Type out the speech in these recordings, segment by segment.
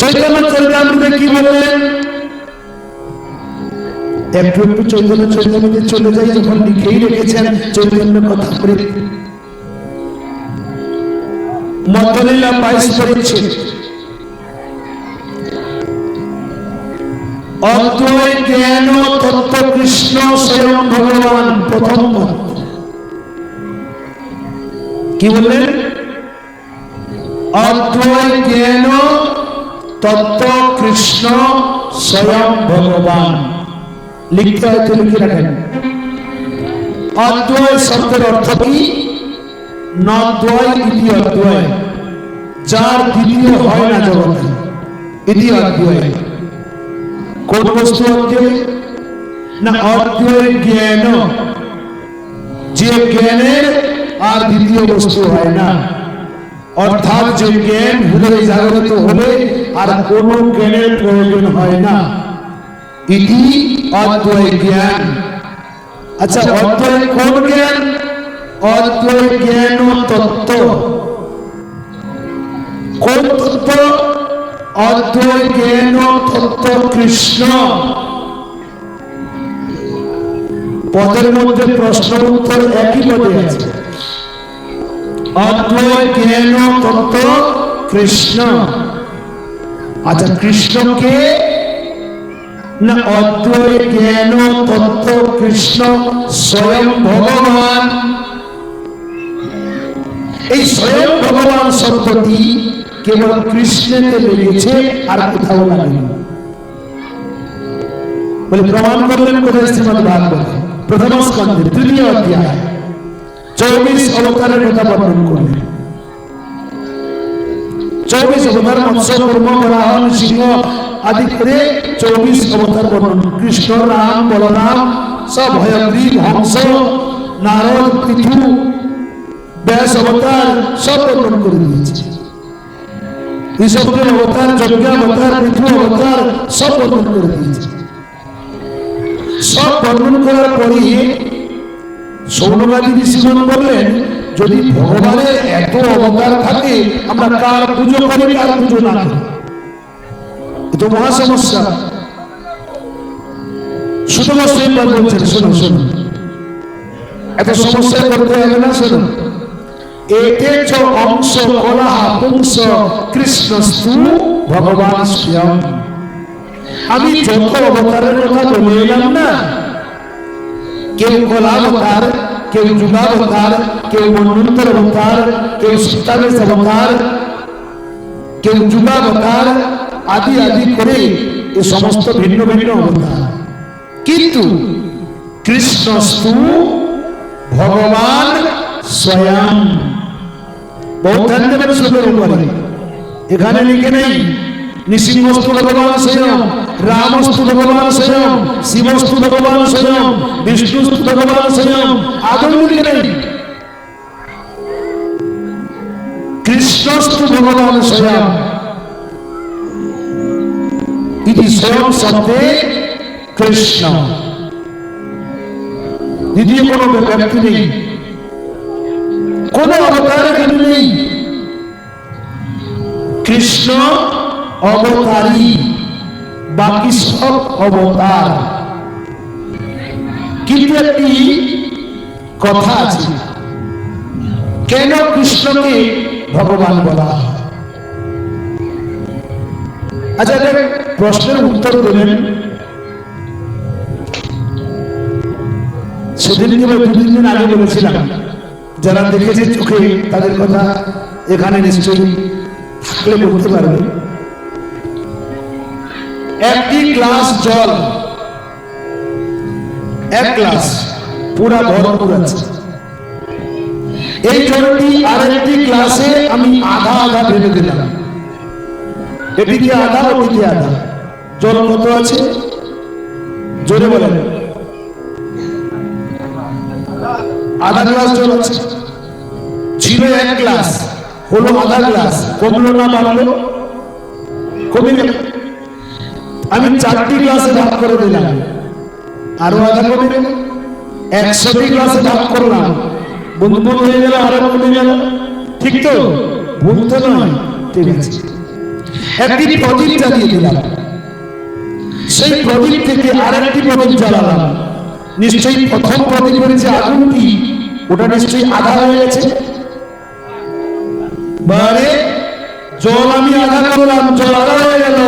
চৈতন্য চরিতামৃতে কি একটু একটু চৈতন্য চলে যাই, যখন লিখেই রেখেছেন চৈতন্য কথা করে মতলীলা বাইশ করেছে জ্ঞান তত্ত্ব কৃষ্ণ স্বয়ং ভগবান প্রথম কি বললেন? অদ্বয় জ্ঞান তত্ত্ব কৃষ্ণ স্বয়ং ভগবান? লিখতে হয়তো লিখে রাখেন? অদ্বয় শব্দের অর্থ কি? নদ্বয় ইতি অদ্বয়। যার দ্বিতীয় হয় না জগতে, ইতি অদ্বয়। কোন বস্তু অদ্বয়? না, অদ্বয় জ্ঞান। যে জ্ঞানের আর দ্বিতীয় বস্তু হয় না। অর্থাৎ যে জ্ঞান হৃদয়ে জাগ্রত হলে আর কোন জ্ঞানের প্রয়োজন হয় না। ইতি অদ্বয় জ্ঞান। আচ্ছা অদ্বয় কোন জ্ঞান? অদ্বয় জ্ঞান ও তত্ত্ব। কোন তত্ত্ব? অদ্বয় জ্ঞান ও তত্ত্ব কৃষ্ণ। পদের মধ্যে প্রশ্ন উত্তর একই পদে আছে। ও তত্ত্ব কৃষ্ণ? আচ্ছা কৃষ্ণকে না অদ্বয় জ্ঞান তত্ত্ব কৃষ্ণ? স্বয়ং ভগবান। এই স্বয়ং ভগবান শব্দটি কেবল কৃষ্ণেতে লেগেছে আর কোথাও লাগেনি বলে প্রমাণ করলেন কোথায় শ্রীমদ ভাগবত? প্রথম স্কন্ধে, তৃতীয় অধ্যায়। চৌবিশ অবতারের কথা বর্ণন করলেন। চৌবিশ অবতার মৎস্য কর্ম বরাহন সিংহ আদি করে চৌবিশ অবতার বর্ণন। কৃষ্ণ রাম, বলরাম, সব হয়গ্রীব হংস, নারদ, পৃথু, ব্যাস অবতার সব বর্ণন করে দিয়েছে। ঋষভের অবতার, যজ্ঞ অবতার, পৃথু অবতার সব বর্ণন করে দিয়েছে। সব বর্ণন করার পরে সৌনবাদী ঋষিগণ বললেন, যদি ভগবানের এত অবতার থাকে, আমরা কার পুজো করি, কার পুজো না তো মহা সমস্যা। শুধুমাত্র একবার বলছেন, শোনো শোনো। এত সমস্যা করতে হবে না, শোনো। এতে চ অংশ কলাহ পুংস কৃষ্ণস্তু ভগবান স্বয়ং। আমি যত অবতারের কথা বলে এলাম না, কেউ কলাবতার কেউ যুগাবতার কেউ মন্বন্তর অবতার কেউ সত্যাবেশ অবতার কেউ যুগাবতার আদি আদি করে এ সমস্ত ভিন্ন ভিন্ন অবতার কিন্তু কৃষ্ণস্তু ভগবান স্বয়ং বৌদ্ধান্তরের শ্লোকের উপরে এখানে লিখে নেই নৃসিংহস্তু ভগবান স্বয়ং রামস্তু ভগবান স্বয়ং শিবস্তু ভগবান স্বয়ং বিষ্ণুস্তু ভগবান স্বয়ং আদৌ লিখে নেই কৃষ্ণস্তু ভগবান স্বয়ং ইতি স্বয়ং শব্দে কৃষ্ণ দ্বিতীয় কোনো ব্যক্তি নেই কোন অবতার এখানে নেই কৃষ্ণ অবতারী। বাকি সব অবতার। কিন্তু একটি কথা আছে। কেন কৃষ্ণকে ভগবান বলা আচ্ছা প্রশ্নের উত্তর দেবেন। সেদিনকে বা দুদিন দিন আগে বলেছিলাম, যারা দেখেছে চোখে তাদের কথা এখানে নিশ্চয়ই থাকলে বলতে পারবে। একটি গ্লাস জল এক গ্লাস পুরা ভরপুর আছে এই জলটি আরেকটি গ্লাসে আমি আধা আধা ঢেলে দিলাম এটিকে আধা ওটিকে আধা জল কত আছে জোরে বলেন আধা গ্লাস জল আছে ছিল এক গ্লাস হলো আধা গ্লাস কমলো না বাড়লো কমে গেল আমি চারটি গ্লাসে ভাগ করে দিলাম। আরও আধা গেল একশোটি গ্লাসে ভাগ করলাম। বন্ধু বন্ধু হয়ে গেল, আরও কমে গেল। ঠিক তো? ভুল তো নয়। ঠিক আছে। একটি প্রদীপ জ্বালিয়ে দিলাম। সেই প্রদীপ থেকে আরেকটি প্রদীপ জ্বালালাম। নিশ্চয়ই প্রথম প্রদীপের যে আগুনটি, ওটা নিশ্চয়ই আধা হয়ে গেছে। বারে জল আমি আধা করলাম, জল আধা হয়ে গেল।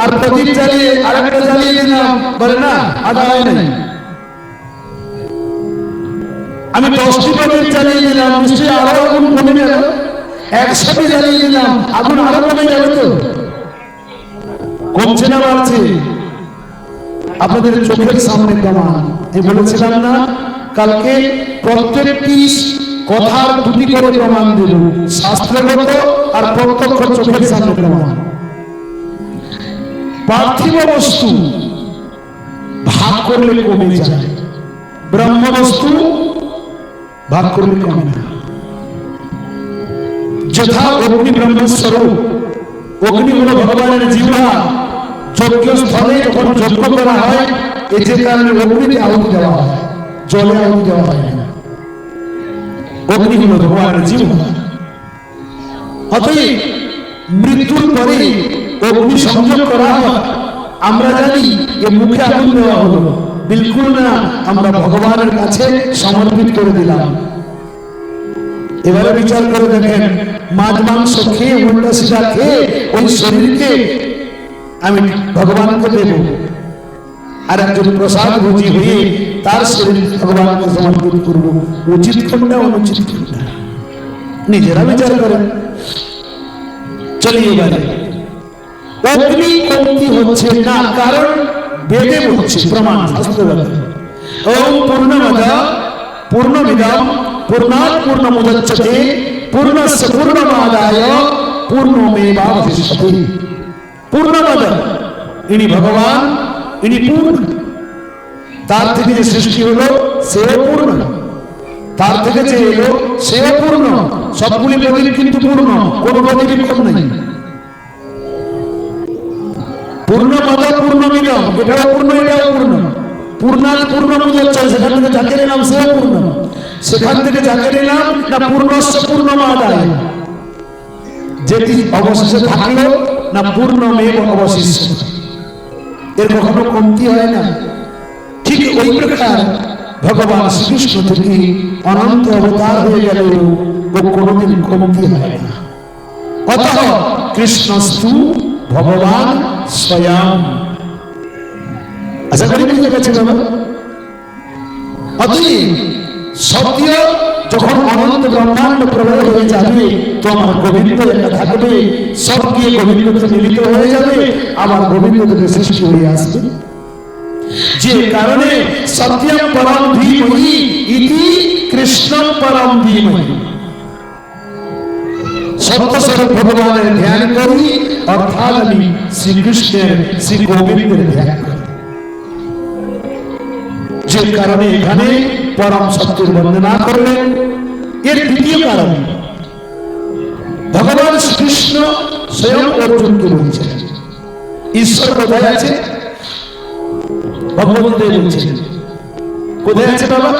আর প্রদীপ জ্বালিয়ে আরেকটা জ্বালিয়ে দিলাম। বলে, না, আধা হয় নাই। আমি দশটি প্রদীপ জ্বালিয়ে দিলাম। নিশ্চয়ই আরও আগুন কমে গেল একসাথে জ্বালিয়ে দিলাম। আগুন আরও কমে যাবে তো? কমছে না, বাড়ছে। আপনাদের চোখের সামনে প্রমাণ। আমি বলেছিলাম না, কালকে প্রত্যেকটি কথার দুটি করে প্রমাণ দিল শাস্ত্রগত আর প্রত্যক্ষ চোখের সামনে প্রমাণ। পার্থিব বস্তু ভাগ করলে কমে যায়। ব্রহ্ম বস্তু ভাগ করলে কমে না। যথা অগ্নি ব্রহ্মস্বরূপ অগ্নি হলো ভগবানের জিহ্বা যজ্ঞ স্থলে যখন যজ্ঞ করা হয় এই কারণে অগ্নিতে আহুতি দেওয়া হয়, জলে আহুতি দেওয়া হয় না। অগ্নি হলো ভগবানের অতএব মৃত্যুর পরে অগ্নি সংযোগ করা হয়। আমরা জানি যে মুখে আগুন দেওয়া হলো। বিলকুল না, আমরা ভগবানের কাছে সমর্পিত করে দিলাম। এবারে বিচার করে দেখেন, মাছ, মাংস খেয়ে উল্টা সিধা খেয়ে ওই শরীরকে আমি ভগবানকে দেব। আর একজন প্রসাদ ভোজি হয়ে তার শরীর ভগবানকে সমর্পিত করব। উচিত কোনটা, অনুচিত কোনটা? নিজেরা বিচার করেন। চলি এবারে অগ্নি কমতি হচ্ছে না, কারণ বেদে হচ্ছে প্রমাণ ওম পূর্ণমদ, পূর্ণমিদম, পূর্ণাৎ পূর্ণমুদচ্যতে পূর্ণস্য পূর্ণমাদায় পূর্ণমেবাবশিষ্যতে পূর্ণমদ ইনি ভগবান, ইনি পূর্ণ। তার থেকে যে সৃষ্টি হলো সেও পূর্ণ। তার থেকে যে এলো সেও পূর্ণ। সবগুলি প্রদীপ কিন্তু পূর্ণ। কোন প্রদীপ কম নেই। পূর্ণ মদ পূর্ণ মিলম এটাও পূর্ণ এটাও পূর্ণ। পূর্ণাল পূর্ণ মুদচ্চয় সেখান থেকে যাকে নিলাম সেও পূর্ণ। সেখান থেকে যাকে নিলাম না পূর্ণস্য পূর্ণ মাদায় যেটি অবশেষে থাকল না পূর্ণ মেঘ অবশিষ্ট। এর কখনো কমতি হয় না। ঠিক ওই প্রকার ভগবান শ্রীকৃষ্ণ থেকে অনন্ত অবতার হয়ে গেল ও কোনোদিন কমতি হয় না। অতঃ কৃষ্ণস্তু ভগবান স্বয়ং। আশা করি বুঝতে পারছি বাবা? অতএব সত্য, যখন অনন্ত ব্রহ্মাণ্ড প্রলয় হয়ে যাবে, তো আমার গোবিন্দ একা থাকবে। সব গিয়ে গোবিন্দতে মিলিত হয়ে যাবে আমার গোবিন্দ থেকে সৃষ্টি হয়ে আসবে। যে কারণে সত্যম পরম ধীমহি ইতি কৃষ্ণ পরম ধীমহি। সত্যস্বরূপ ভগবানের ধ্যান করি, অর্থাৎ আমি শ্রীকৃষ্ণের শ্রী গোবিন্দের ধ্যান করি। যে কারণে এখানে পরম সত্যের বন্দনা করলেন। এর দ্বিতীয় কারণ, ভগবান শ্রীকৃষ্ণ স্বয়ং অর্জুনকে বলছেন। ঈশ্বর কোথায় আছে? ভগবান দেব বলছেন কোথায় আছে বাবা?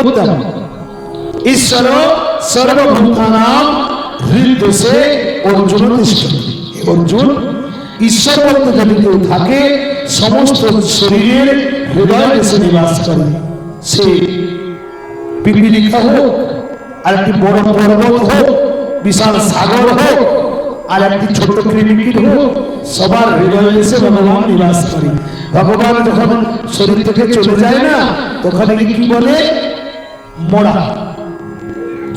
উত্তম। ঈশ্বর সর্বভূতানাম হৃদয় অর্জুন অর্জুন, ঈশ্বর বলতে যদি কেউ থাকে, সমস্ত শরীরের হৃদয় এসে নিবাস করে। সে পিপিলিকা হোক আর একটি বড় পর্বত হোক, বিশাল সাগর হোক আর একটি ছোট ক্রিমিকিট হোক সবার হৃদয়ে এসে ভগবান নিবাস করে। ভগবান যখন শরীর থেকে চলে যায় না, তখন কি বলে? মোড়া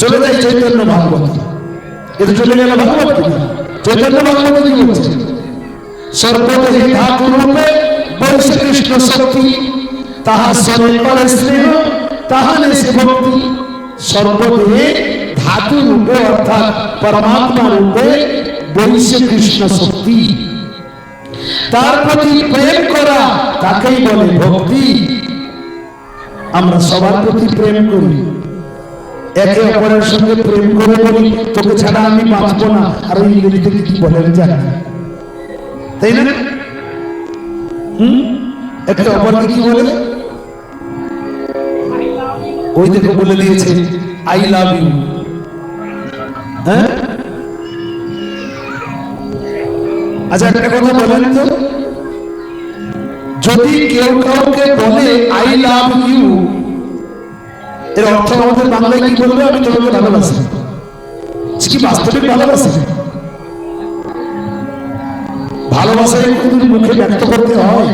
চলে যায় চৈতন্য ভাগবত। এটা চলে গেল ভাগবত? চৈতন্য ভাগবত কি বলছে? সর্বদেহী ধাতু রূপে বৈশ্য কৃষ্ণ শক্তি। তাহা সরে করে স্নেহ, তাহা নেশে ভক্তি। সর্বদেহে ধাতু রূপে অর্থাৎ পরমাত্মা রূপে বৈশ্য কৃষ্ণ শক্তি। তার প্রতি প্রেম করা, তাকেই বলে ভক্তি। আমরা সবার প্রতি প্রেম করি। একে অপরের সঙ্গে প্রেম করে বলি, তোকে ছাড়া আমি বাঁচবো না। আর ইংরেজিতে কি বলেন জানি তাই না? হুম? একটা অপরকে কি বলে? ওই দেখো বলে দিয়েছে আই লাভ ইউ হ্যাঁ? আচ্ছা একটা কথা বলেন তো। যদি কেউ কাউকে বলে আই লাভ ইউ এর অর্থ আমাদের বাংলায় কি বলবে? আমি তোমাকে ভালোবাসি কি বাস্তবিক ভালোবাসে ভালোবাসা কিন্তু মুখে ব্যক্ত করতে হয়?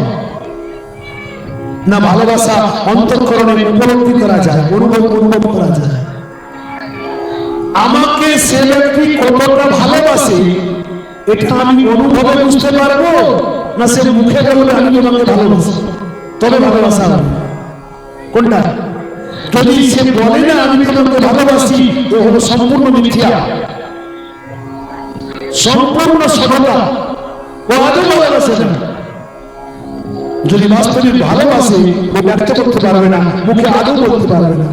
না, ভালোবাসা অন্তঃকরণে উপলব্ধি করা যায়, অনুভব অনুভব করা যায়। আমাকে সে ব্যক্তি কতটা ভালোবাসে এটা আমি অনুভবে বুঝতে পারব না সে মুখে বলবে আমি তোমাকে ভালোবাসি। তবে ভালোবাসা কোনটা? যদি সে বলে না আমি তোমাকে ভালোবাসি, এ হলো সম্পূর্ণ মিথ্যা। সম্পূর্ণ সততা। ও আদৌ ভালোবাসে না। যদি বাস্তবিক ভালোবাসে, ও ব্যক্ত করতে পারবে না, মুখে আদৌ বলতে পারবে না।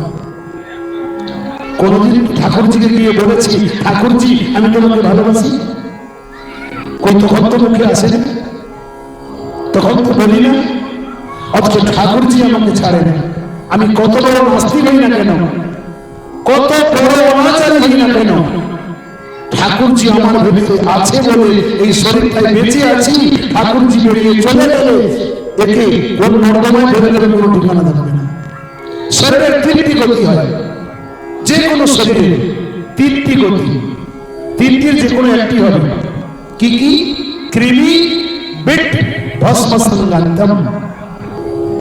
কোনদিন ঠাকুরজিকে গিয়ে বলেছি, ঠাকুরজি, আমি তোমাকে ভালোবাসি? কোন তখন তো মুখে আসে না তখন তো বলি না, অথচ ঠাকুরজি আমাকে ছাড়ে না আমি কত বড় নাস্তিক হই না কেন? কত বড় অনাচারী হই না কেন? ঠাকুরজি আমার ভেতরে আছে বলে এই শরীরটাই বেঁচে আছি, ঠাকুরজি বেরিয়ে চলে গেলে। একে কোন নর্দমায় ফেলে দেবে, কোনো ঠিকানা থাকবে না। শরীরের তৃপ্তি গতি হয়। যে কোনো শরীরে তিনটি গতি। তিনটির যে কোনো একটি হবে। কি কি? কৃমি, বিট ভস্ম সংগান্তম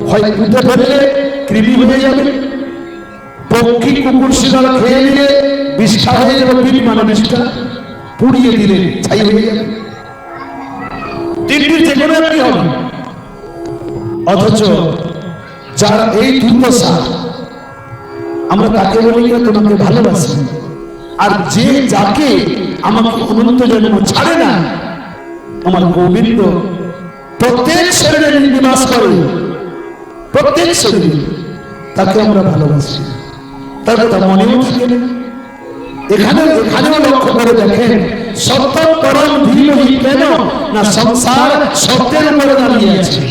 হয় পুঁতে ফেললে কৃমি হয়ে যাবে। পক্ষী কুকুর শিকার খেয়ে নিলে বিষ্ঠা হয়ে যাবে বিট মানে বিষ্ঠা। পুড়িয়ে দিলে ছাই হয়ে যাবে। তিনটির যে কোনো একটি হবে? অথচ যার এই দুর্দশা, আমরা তাকে বলি তোমাকে ভালোবাসি। আর যে যাকে আমাকে অনন্ত জন্ম ছাড়ে না। আমার গোবিন্দ প্রত্যেক শরীরে নিবাস করে। প্রত্যেক শরীরে। তাকে আমরা ভালোবাসি। তার কথা মনেও থাকে এখানে এখানেও লক্ষ্য করে দেখেন সত্য পরম ধীরহি কেন? না সংসার সত্যের উপরে দাঁড়িয়ে আছে।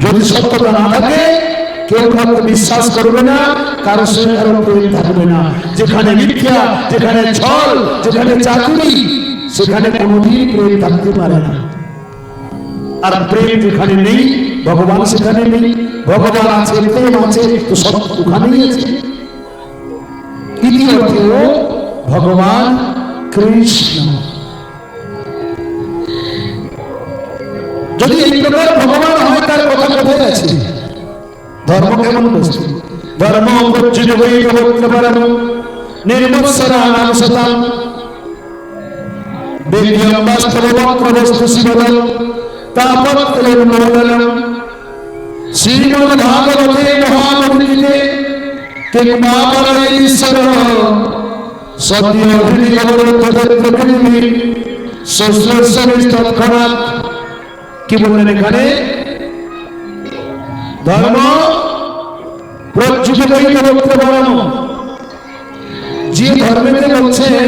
যদি সত্যতা না থাকে কেউ কাউকে বিশ্বাস করবে না, কারও সঙ্গে কারও থাকবে না। যেখানে মিথ্যা, যেখানে ছল, যেখানে চাকরি, সেখানে কোনোদিন প্রেম থাকতে পারে না। আর প্রেম যেখানে নেই, ভগবান সেখানে নেই। ভগবান আছে, প্রেম আছে, তো সব ওখানেই আছে। ইতিমধ্যে ভগবান কৃষ্ণ। যদি এই প্রকার ভগবান হয়, তার কথা কোথায় আছে ধর্ম কেমন বস্তু ধর্ম গচ্ছিত হয়ে গোত্র পরম নির্মৎসরা নাম বক্র বস্তু শিবদল তাপত্রের মঙ্গলম শ্রীমদ ভাগবতে মহামন্দিরে কিংবাবরে ঈশ্বর সত্য তৎক্ষণাৎ কি বললেন এখানে ধর্ম প্রজ্জিত করতে পারানো যে ধর্মেতে বলছেন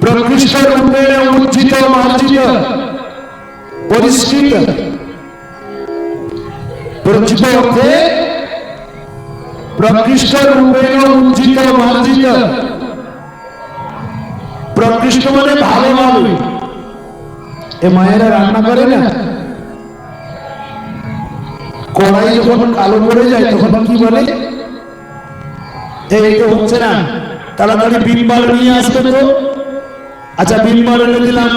প্রকৃষ্ট রূপে উজ্জিত মার্জিত, পরিষ্কৃত। প্রজ্জিত অর্থে প্রকৃষ্ট রূপে উজ্জিত মার্জিত। প্রকৃষ্ট মানে ভালোভাবে এ মায়েরা রান্না করে না? কড়াই যখন কালো পড়ে যায়, তখন কি বলে? এই তো হচ্ছে না। তাড়াতাড়ি বিম্বার নিয়ে আসবে তো। আচ্ছা বিম্বার এনে দিলাম।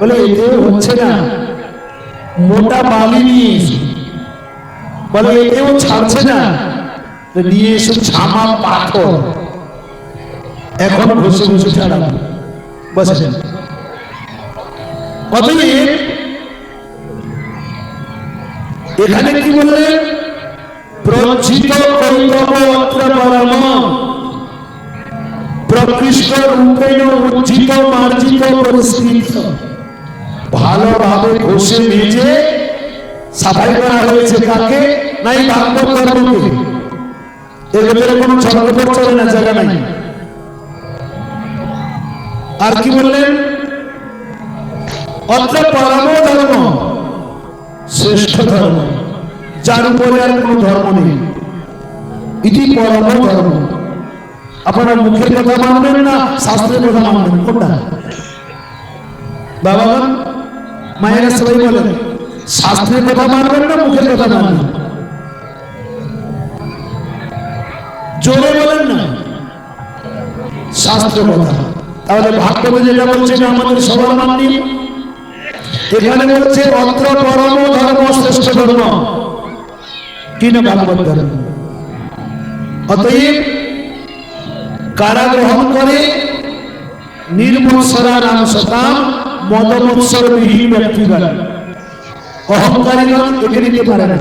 বলে এতে হচ্ছে না। মোটা বালি নিয়ে বলে এতেও ছাড়ছে না। তো নিয়ে এসো ছামা পাথর। এখন ঘষে ঘষে ছাড়াবো। বসেন অতএব এখানে কি বললেন প্রচিত প্রকৃষ্ট রূপেণ উজ্জিত মার্জিত পরিস্কৃত ভালোভাবে ঘষে মেজে সাফাই করা হয়েছে কাকে? নাই ভাগ্য কর্মকে এর ভিতরে কোনো চলে না, জায়গা নাই। আর কি বললেন? অত্র পরম ধর্ম। শ্রেষ্ঠ ধর্ম, যার উপরে আর কোনো ধর্ম নেই। এটি পরম ধর্ম। আপনারা মুখের কথা মানবেন না, শাস্ত্রের কথা মানবেন, কোনটা? বাবা মায়েরা সবাই বলেন, শাস্ত্রের কথা মানবেন না, মুখের কথা মানবেন? জোরে বলেন না। শাস্ত্র কথা। তাহলে ভাগ্যবে যেটা বলছে আমাদের সবার মাননি এখানে বলছে অত্র পরম ধর্ম শ্রেষ্ঠ ধর্ম। কি না ভাগবত ধর্ম অতএব কারা গ্রহণ করে? নির্মৎসরা নাম শতাম মদমৎসর বিহীন ব্যক্তিগণ। অহংকারীগণ একে নিতে পারে না।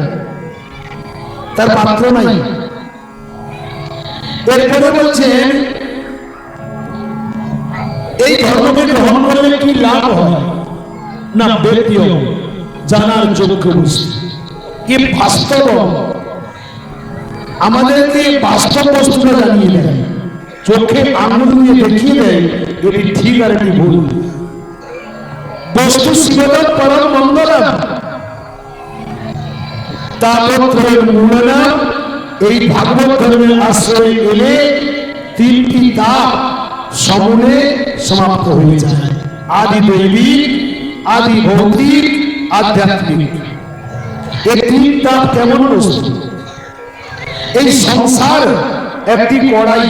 তার পাত্র নাই। এরপরে বলছেন এই ধর্মকে গ্রহণ করলে কি লাভ হয়? না ব্যক্তিও জানার যোগ্য বুঝতে কি বাস্তব? আমাদেরকে বাস্তব বস্তুটা জানিয়ে দেয়। চোখে আঙুল দিয়ে দেখিয়ে দেয়, এটি ঠিক আর এটি ভুল। বস্তু শিবদম পরম মঙ্গলম তাপত্রের মূলনা এই ভাগবত ধর্মের আশ্রয় এলে তিনটি তাপ সমূলে সমাপ্ত হয়ে যায়। আদি দৈবিক আদি ভৌতিক আধ্যাত্মিক। এই তিন তাপ কেমন বস্তু? এই সংসার একটি কড়াই,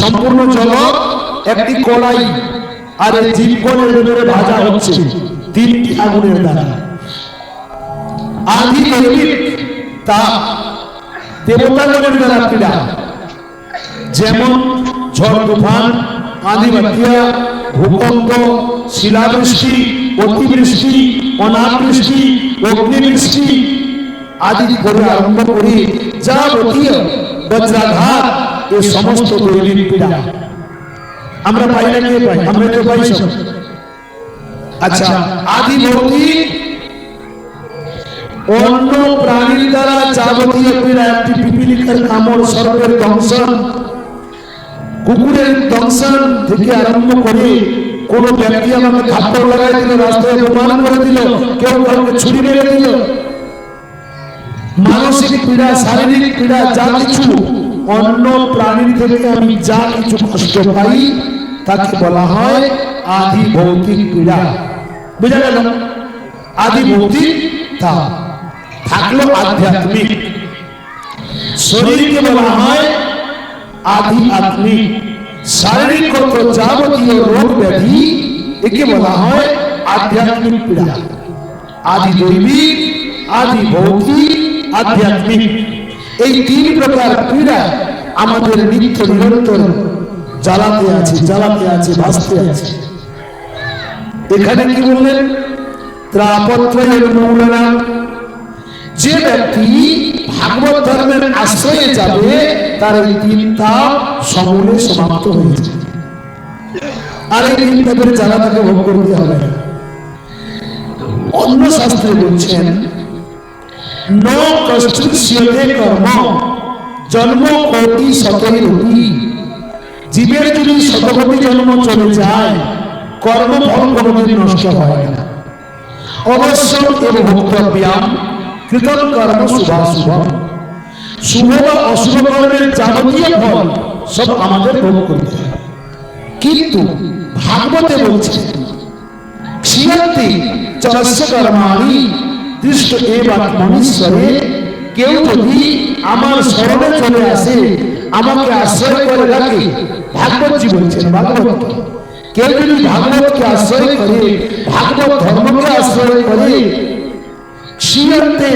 সম্পূর্ণ জগৎ একটি কড়াই, আর এই জীবনের ভেতরে ভাজা হচ্ছে তিনটি আগুনের দ্বারা আদি দৈবিক তা দেবতাগণের দ্বারা পীড়া যেমন ঝড় তুফান আদি বাতিয়া ভূকম্প শিলাবৃষ্টি, অতিবৃষ্টি, অনাবৃষ্টি, অগ্নিবৃষ্টি আদি করে আরম্ভ করে, যাবতীয় বজ্রাঘাত, এ সমস্ত দৈনিক পীড়া। আমরা পাই না কে পাই? আমরা কেউ পাই সব? আচ্ছা আদি ভৌতিক অন্য প্রাণীর দ্বারা যাবতীয় পীড়া একটি পিপিলিকার কামড় সর্বের দংশন কুকুরের দংশন থেকে আরম্ভ করে কোন ব্যক্তি আমাকে থাপ্পড় লাগাই দিল, রাস্তায় অপমান করে দিল, কেউ কাউকে ছুরি মেরে দিল। মানসিক পীড়া, শারীরিক পীড়া, যা কিছু, অন্য প্রাণীর থেকে আমি যা কিছু কষ্ট পাই, তাকে বলা হয় আদি ভৌতিক পীড়া। বুঝা গেল? আদি ভৌতিক তা। থাকল আধ্যাত্মিক। শরীরকে বলা হয় আদি আত্মিক শারীরিক কত যাবতীয় রোগ ব্যাধি একে বলা হয় আধ্যাত্মিক পীড়া। আদি দৈবিক, আদি ভৌতিক, আধ্যাত্মিক। এই তিন প্রকার পীড়া আমাদের নিত্য নিরন্তর জ্বালাতে আছে জ্বালাতে আছে, ভাসতে আছে। এখানে কি বললেন? ত্রাপত্রের মৌলানা যে ব্যক্তি ভাগবত ধর্মের আশ্রয়ে যাবে, তার এই তিন তাপ সমূলে সমাপ্ত হয়ে যাবে। আর এই তিন তাপের জ্বালা তাকে ভোগ করতে হবে। অন্য শাস্ত্রে বলছেন, ন কষ্টে কর্ম, জন্ম কোটি শতই রুটি জীবের যদি শতকোটি জন্ম চলে যায় কর্মফল কোনোদিন নষ্ট হয় না। অবশ্য এবং ভোক্তব্যাম কৃতম কর্ম শুভাশুভ শুভ বা অশুভ কর্মের যাবতীয় ফল সব আমাদের ভোগ করতে হয়। কিন্তু ভাগবতে বলছে ক্ষীয়ন্তি চরস্য কর্মাণি, দৃষ্ট এবার মনীশ্বরে কেউ যদি আমার স্মরণে চলে আসে, আমাকে আশ্রয় করে রাখে ভাগবতজি বলছেন, ভাগবত, কেউ যদি ভাগবতকে আশ্রয় করে, ভাগবত ধর্মকে আশ্রয় করে ক্ষীয়ন্তে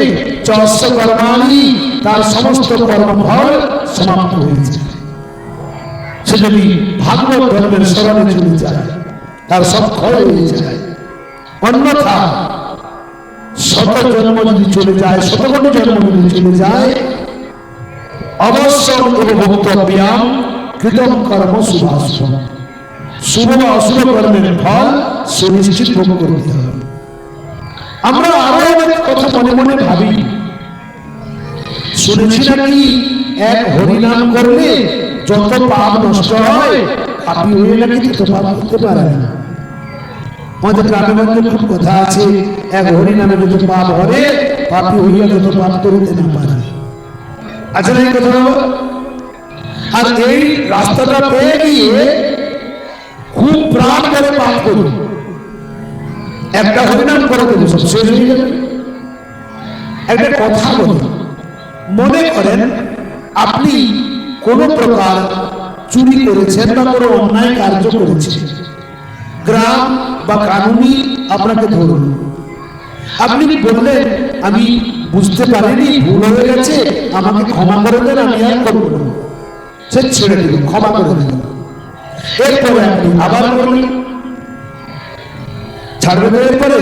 চরস্য কর্মাণি তার সমস্ত কর্মফল সমাপ্ত হয়েছে সে যদি ভাগবত ধর্মের স্মরণে চলে যায়, তার সব ক্ষয় হয়ে যায়। অন্যথা শত জন্ম যদি চলে যায়, শতকোটি জন্ম যদি চলে যায় অবশ্য ভক্তব্যাম কৃতম কর্ম শুভাশুভ। শুভ অশুভ কর্মের ফল সুনিশ্চিত ভোগ করতে হবে। আমরা আরও অনেক কথা মনে মনে ভাবি। শুনেছি নাকি এক হরিনাম করলে যত পাপ নষ্ট হয় পাপি হয়ে নাকি তত পাপ করতে পারে না। আমাদের গ্রামে গঞ্জে খুব কথা আছে এক হরি নামে যত পাপ হরে পাপি হইয়া যত পাপ করিতে না পারে। আচ্ছা এই কথা? আর এই রাস্তাটা পেয়ে গিয়ে খুব প্রাণ করে পাপ করুন। একটা হরিনাম করে দেবো শেষ হয়ে যাবে একটা কথা বলি। মনে করেন, আপনি কোন প্রকার চুরি করেছেন বা কোনো অন্যায় কার্য করেছেন। গ্রাম বা কানুনি আপনাকে ধরুন। আপনি বললেন, আমি বুঝতে পারিনি, ভুল হয়ে গেছে, আমাকে ক্ষমা করে দেন, আমি আর করব না সে ছেড়ে দিল, ক্ষমা করে দিল। এরপরে আপনি আবার করলেন ছাড়বে না এরপরে?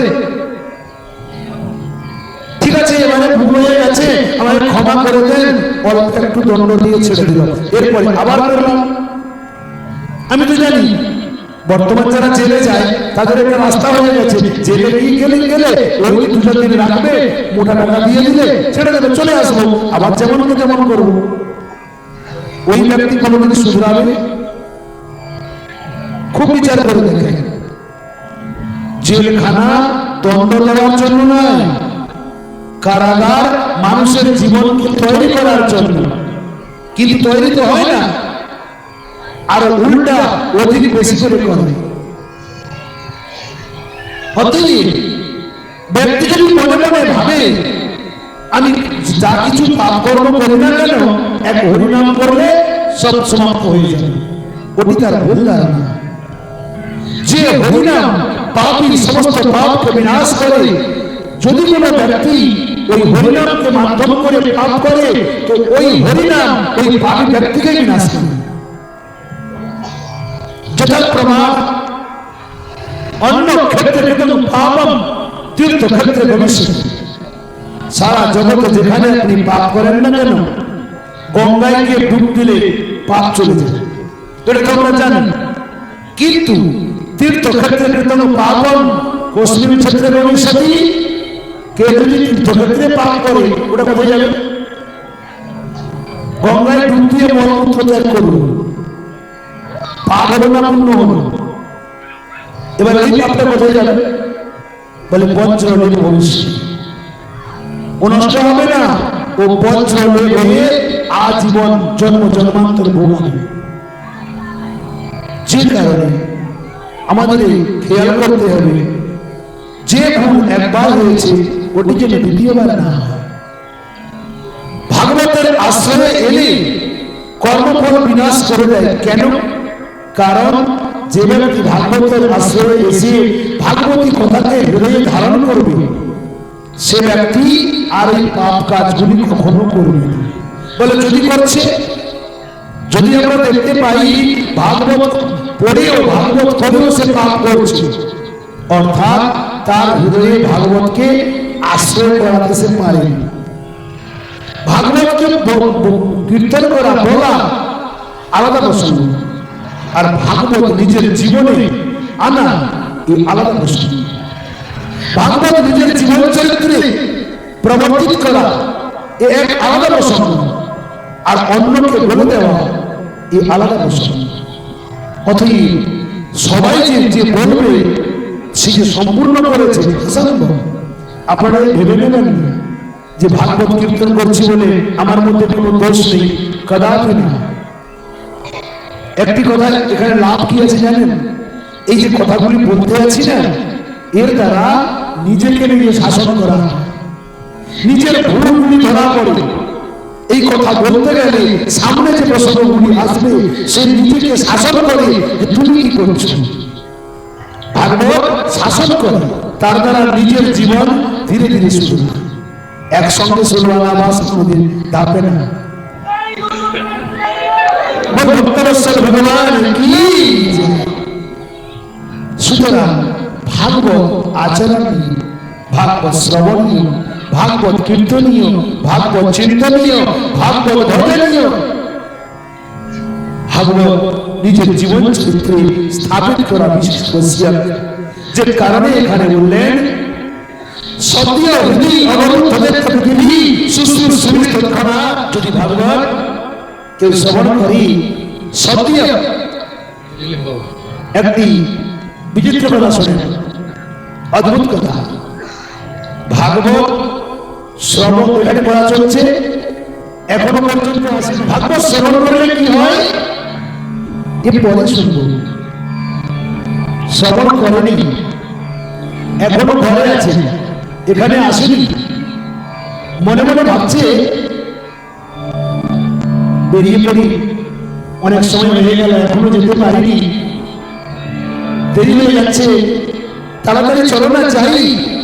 ঠিক আছে, এবারে ভুল হয়ে গেছে আমাকে ক্ষমা করে দেন অল্প একটু দণ্ড দিয়ে ছেড়ে দিল এরপরে আবার করলাম। আমি তো জানি, বর্তমান যারা জেলে যায়, তাদের একটা রাস্তা হয়ে গেছে। জেলে কি গেলে গেলে, ওই দু দিন রাখবে, মোটা টাকা দিয়ে দিলে, ছেড়ে দেবে, চলে আসব। আবার যেমন কে যেমন করব। ওই ব্যক্তি কোনোদিন শুধরাবে? খুব বিচার করে দেখে জেলখানা দণ্ড দেওয়ার জন্য নয়, কারাগার মানুষের জীবনকে তৈরি করার জন্য। কিন্তু তৈরি তো হয় না, আর উল্টা অধিক বেশি করে করে। অতএব ব্যক্তি মনে মনে ভাবে, আমি যা কিছু পাপ কর্ম করি না কেন, এক হরিনাম করলে সব সমাপ্ত হয়ে যাবে। ওটি তার ভুল ধারণা। যে হরিনাম পাপী সমস্ত পাপকে বিনাশ করে। যদি কোনো ব্যক্তি ওই হরিনামকে মাধ্যম করে পাপ করে, তো ওই হরিনাম ওই পাপী ব্যক্তিকে বিনাশ করে। যথা প্রমাণ, অন্য ক্ষেত্রে কিন্তু পাপম তীর্থ ক্ষেত্রে ভবিষ্যৎ সারা জগতে যেখানে আপনি পাপ করেন না কেন, গঙ্গায় গিয়ে ডুব দিলে পাপ চলে যায়। এটা তো আমরা জানি কিন্তু ক্ষেত্রে কিন্তু পাপম কশ্মীর ক্ষেত্রে কে যদি তীর্থ ক্ষেত্রে পাপ করে, ওটা কোথায় যাবে? গঙ্গায় ডুব দিয়ে মলমূত্র ত্যাগ করুন। পাপ হলো না পূর্ণ হলো। এবার এই পাপটা কোথায় যাবে? বলে পঞ্চরণের ভবিষ্যৎ ও নষ্ট হবে না। ও পঞ্চরণের হয়ে আজীবন জন্ম জন্মান্তর ভোগ হবে। যে কারণে আমাদের খেয়াল করতে হবে। যে ভুল একবার হয়েছে ওটি যেন দ্বিতীয়বার না ভাগবতের আশ্রয়ে এলে কর্মফল বিনাশ করে দেয়। কেন? কারণ যে ব্যক্তি ভাগবতের আশ্রয়ে এসে ভাগবতী কথাকে হৃদয়ে ধারণ করবে, সে ব্যক্তি আর এই পাপ কাজগুলি কখনো করবে বলে, যদি করছে যদি আমরা দেখতে পাই, ভাগবত পড়েও ভাগবত করেও সে পাপ করছে। অর্থাৎ তার হৃদয়ে ভাগবতকে আশ্রয় করাতে সে পারেনি। ভাগবতকে কীর্তন করা বলা আলাদা প্রসঙ্গ। আর ভাগবত নিজের জীবনে আনা এই আলাদা প্রসঙ্গ। ভাগবত নিজের জীবন চরিত্রে প্রবর্তিত করা এ এক আলাদা প্রসঙ্গ। আর অন্যকে বলে দেওয়া এই আলাদা প্রসঙ্গ অথই সবাই যে যে বলবে, সে যে সম্পূর্ণ করেছে আপনারা ভেবে নেবেন যে ভাগবত কীর্তন করছি বলে আমার মধ্যে কোনো দোষ নেই, কদাপি না। একটি কথা এখানে লাভ কি আছে জানেন? এই যে কথাগুলি বলতে আছি না, এর দ্বারা নিজেকে নিয়ে শাসন করা নিজের ভুলগুলি ধরা পড়ে। এই কথা বলতে গেলে সামনে যে প্রসঙ্গগুলি আসবে, সে নিজেকে শাসন করে তুমি কি করছ? ভাগবত শাসন করে, তার দ্বারা নিজের জীবন ধীরে ধীরে শুরু। একসঙ্গে শুরু হয় আবার কোনোদিন ডাকবে না। ভাগবত আচরণীয় ভাগবত শ্রবণীয় ভাগবত কীর্তনীয়, ভাগবত চিন্তনীয়, ভাগবত ভজনীয় ভাগবত নিজের জীবন চরিত্রে স্থাপিত করা বিশেষ বসিয়া যে কারণে এখানে বললেন, সত্য হৃদি অবরুদ্ধদের পৃথিবী সুস্থ সুমিত করা যদি ভাগবত কেউ শ্রবণ করি, সত্য। একটি বিচিত্র ভাগবত পড়া চলছে। কি হয়? করেনি। এখনও ঘরে আছে এখানে আসেনি। মনে মনে ভাবছে, বেরিয়ে পড়ি। অনেক সময় হয়ে গেল, এখনও যেতে পারিনি। দেরি হয়ে যাচ্ছে। তাড়াতাড়ি চলো না, যাই।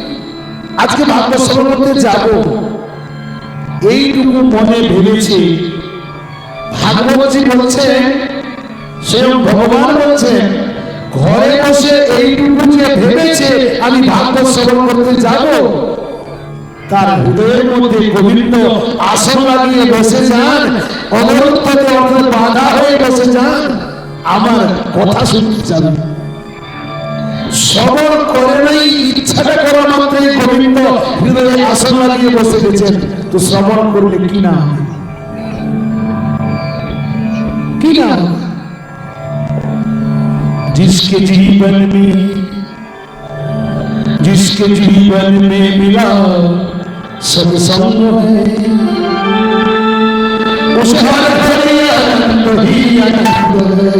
আজকে ভাগ্য করতে যাব। এইটুকু মনে ভেবেছে। ভাগবতী বলছেন, স্বয়ং ভগবান বলছে ঘরে বসে এইটুকু যে ভেবেছে, আমি ভাগবত শ্রবণ করতে যাব। তার হৃদয়ের মধ্যে গোবিন্দ আসন লাগিয়ে বসে যান। অবরুদ্ধতে অর্থাৎ বাধা হয়ে বসে যান। আমার কথা শুনতে চান। শ্রবণ করে নাই ইচ্ছাটা করা মাত্রই গোবিন্দ হৃদয়ে আসন লাগিয়ে বসে গেছেন তো শ্রবণ করলে কি না হবে? কি না হবে? जिसके जीवन में जिसके जीवन में मिला सत्संग है उस हर घड़ी आनंद ही आनंद है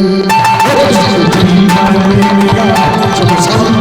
जिसके जीवन में मिला सत्संग